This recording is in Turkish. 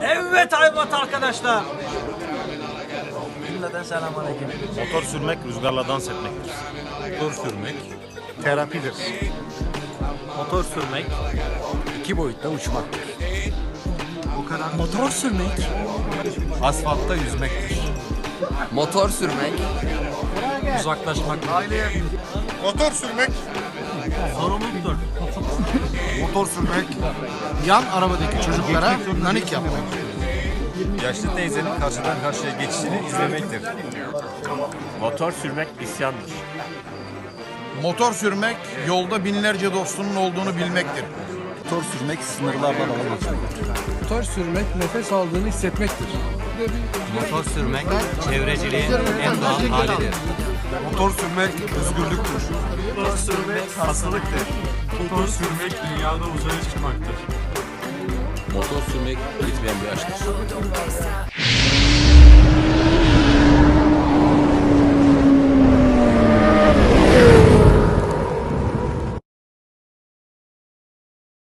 Evet Ayvat arkadaşlar. Cümleten selamünaleyküm. Motor sürmek rüzgarla dans etmektir. Motor sürmek terapidir. Motor sürmek. İki boyutta uçmaktır. Motor sürmek. Asfaltta yüzmektir. Motor sürmek, Uzaklaşmak. Motor sürmek. Motor sürmek Yan arabadaki çocuklara nanik yapmak. yaşlı teyzenin karşıdan karşıya geçişini izlemektir. Motor sürmek isyandır. Motor sürmek yolda binlerce dostunun olduğunu bilmektir. Motor sürmek sınırlardan ala geçmektir. Motor sürmek nefes aldığını hissetmektir. Motor sürmek çevreciliğin en doğal halidir. Motor sürmek özgürlüktür. Motor sürmek hastalıktır. Motor sürmek dünyada uzaya çıkmaktır. motor sürmek bitmeyen bir aşktır.